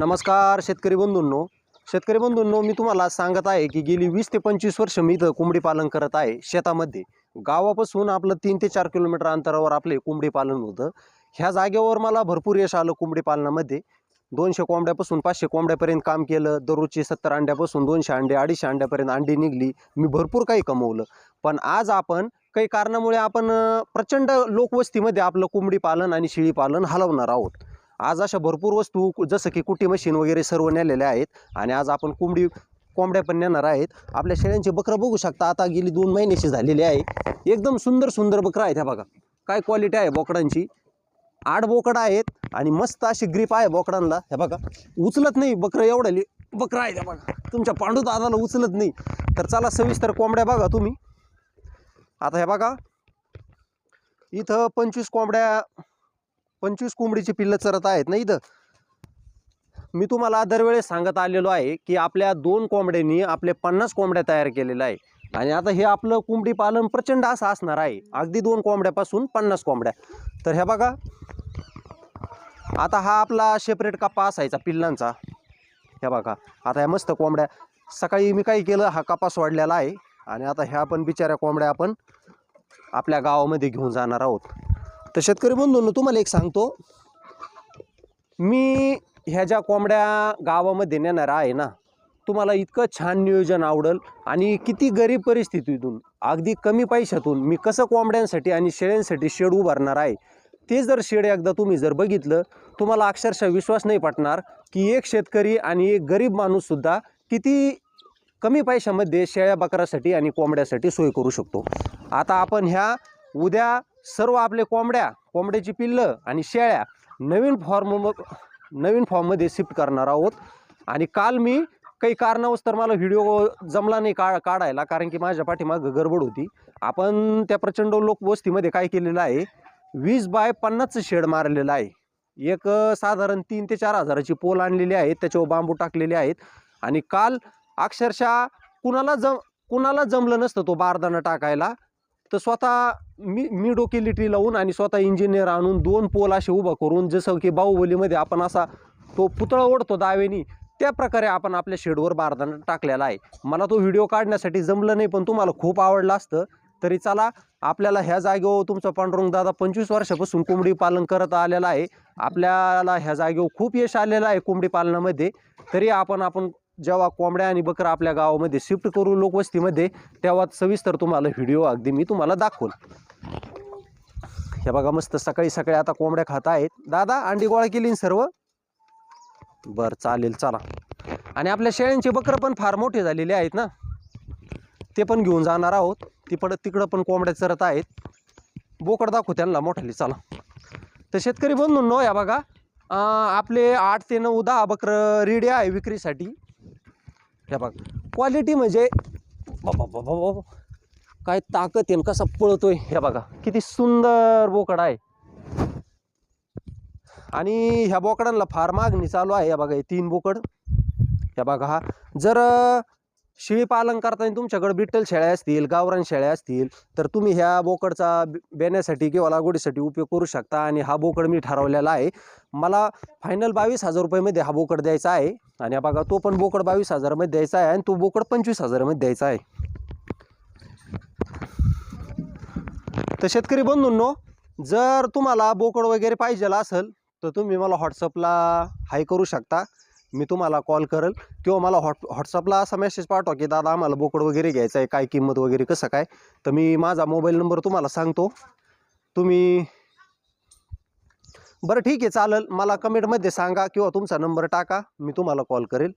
नमस्कार शेतकरी बंधूंनो. शेतकरी बंधूंनो मी तुम्हाला सांगत आहे की गेली वीस ते पंचवीस वर्ष मी इथं कोंबडी पालन करत आहे शेतामध्ये. गावापासून आपलं तीन ते चार किलोमीटर अंतरावर आपले कोंबडी पालन होतं. ह्या जागेवर मला भरपूर यश आलं कोंबडी पालनामध्ये. दोनशे कोंबड्यापासून पाचशे कोंबड्यापर्यंत काम केलं. दररोजचे सत्तर अंड्यापासून दोनशे अंडे अडीचशे अंड्यापर्यंत अंडी निघली. मी भरपूर काही कमवलं. पण आज आपण काही कारणामुळे आपण प्रचंड लोकवस्तीमध्ये आपलं कोंबडी पालन आणि शेळी पालन हलवणार आहोत. आज अशा भरपूर वस्तू जसं की कुटी मशीन वगैरे सर्व नेलेल्या आहेत आणि आज आपण कोंबडी कोंबड्या पण नेणार आहेत. आपल्या शेळ्यांची बकरं बघू शकता आता गेली दोन महिन्याची झालेली आहे. एकदम सुंदर सुंदर बकरं आहेत ह्या बघा. काय क्वालिटी आहे बोकडांची. आठ बोकडं आहेत आणि मस्त अशी ग्रीप आहे बोकडांना हे बघा. उचलत नाही बकरं एवढं बकरं आहे त्या बघा. तुमच्या पांडू दादाला उचलत नाही. तर चला सविस्तर कोंबड्या बघा तुम्ही. आता हे बघा. इथं पंचवीस कोंबड्या पंचवीस कोंबडीची पिल्लं चरत आहेत ना इथं? मी तुम्हाला दरवेळेस सांगत आलेलो आहे की आपल्या दोन कोंबड्यांनी आपले पन्नास कोंबड्या तयार केलेल्या आहे आणि आता हे आपलं कोंबडी पालन प्रचंड असं असणार आहे. अगदी दोन कोंबड्यापासून पन्नास कोंबड्या. तर हे बघा. आता हा आपला सेपरेट कप्पा असायचा पिल्लांचा. हे बघा. आता ह्या मस्त कोंबड्या. सकाळी मी काय केलं हा कपास वाढलेला आहे. आणि आता ह्या पण बिचाऱ्या कोंबड्या आपण आपल्या गावामध्ये घेऊन जाणार आहोत. तर शेतकरी बंधूंनो तुम्हाला एक सांगतो. मी ह्या ज्या कोंबड्या गावामध्ये नेणारा आहे ना तुम्हाला इतकं छान नियोजन आवडेल आणि किती गरीब परिस्थितीतून अगदी कमी पैशातून मी कसं कोंबड्यांसाठी आणि शेळ्यांसाठी शेड उभारणार आहे ते जर शेड एकदा तुम्ही जर बघितलं तुम्हाला अक्षरशः विश्वास नाही पटणार की एक शेतकरी आणि एक गरीब माणूससुद्धा किती कमी पैशामध्ये शेळ्या बकरासाठी आणि कोंबड्यासाठी सोय करू शकतो. आता आपण ह्या उद्या सर्व आपले कोंबड्या कोंबड्याची पिल्लं आणि शेळ्या नवीन फॉर्म नवीन फॉर्ममध्ये शिफ्ट करणार आहोत. आणि काल मी काही कारणावस्तर तर मला व्हिडिओ जमला नाही का काढायला कारण की माझ्या पाठीमागं गडबड होती. आपण त्या प्रचंड लोकवस्तीमध्ये काय केलेलं आहे? वीस बाय पन्नासचं शेड मारलेलं आहे. एक साधारण तीन ते चार हजाराची पोल आणलेली आहेत त्याच्यावर बांबू टाकलेले आहेत. आणि काल अक्षरशः कुणाला जम कुणाला जमलं नसतं तो बारदाना टाकायला. तर स्वतः मी मी डोकेलिटी लावून आणि स्वतः इंजिनियर आणून दोन पोल असे उभा करून जसं की बाहुबलीमध्ये आपण असा तो पुतळा ओढतो दावेनी त्या प्रकारे आपण आपल्या शेडवर बारदाना टाकलेला आहे. मला तो व्हिडिओ काढण्यासाठी जमलं नाही पण तुम्हाला खूप आवडलं असतं. तरी चला आपल्याला ह्या जागेवर तुमचा पांडुरंग दादा पंचवीस वर्षापासून कोंबडी पालन करत आलेला आहे. आपल्याला ह्या जागेवर खूप यश आलेलं आहे कोंबडी पालनामध्ये. तरी आपण आपण जेव्हा कोंबड्या आणि बकरा आपल्या गावामध्ये शिफ्ट करू लोकवस्तीमध्ये तेव्हा सविस्तर तुम्हाला व्हिडिओ अगदी मी तुम्हाला दाखवल. हे बघा मस्त सकाळी सकाळी आता कोंबड्या खात आहेत. दादा अंडी गोळा केली सर्व? बरं चालेल चला. आणि आपल्या शेळ्यांचे बकरं पण फार मोठे झालेले आहेत ना? ते पण घेऊन जाणार आहोत. ती तिकडं पण कोंबड्या चरत आहेत. बोकड दाखवू त्यांना मोठाली चला. तर शेतकरी बंधूंनो या बघा. आपले आठ ते नऊ दहा बकरं रेडी आहे विक्रीसाठी. हे बघा क्वालिटी म्हणजे बाबा बाबा बाबा काय ताकद आहे कसा पळतोय. हे बघा किती सुंदर बोकड आहे. आणि ह्या बोकडांना फार मागणी चालू आहे. या बघा हे तीन बोकड. ह्या बघा हा. जर शेळी पालन करताना तुमच्याकडे बिट्टल शेळ्या असतील गावरान शेळ्या असतील तर तुम्ही ह्या बोकडचा बेण्यासाठी किंवा लागवडीसाठी उपयोग करू शकता आणि हा बोकड मी ठरवलेला आहे. मला फायनल बावीस हजार रुपयामध्ये हा बोकड द्यायचा आहे आणि बघा तो पण बोकड बावीस हजारामध्ये द्यायचा आहे आणि तो बोकड पंचवीस हजारामध्ये द्यायचा आहे. तर शेतकरी बंधूंनो जर तुम्हाला बोकड वगैरे पाहिजेल असेल तर तुम्ही मला व्हॉट्सअपला हाय करू शकता. मी तुम्हाला कॉल करेल किंवा मला व्हॉट व्हॉट्सअपला असा मेसेज पाठवा की दादा आम्हाला बोकड वगैरे घ्यायचं आहे. काय किंमत वगैरे कसं काय? तर मी माझा मोबाईल नंबर तुम्हाला सांगतो. तुम्ही बरं ठीक आहे चालेल. मला कमेंटमध्ये सांगा किंवा तुमचा नंबर टाका. मी तुम्हाला कॉल करेल.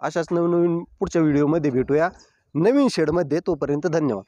अशाच नवीन नवीन पुढच्या व्हिडिओमध्ये भेटूया. नवीन शेडमध्ये तोपर्यंत धन्यवाद.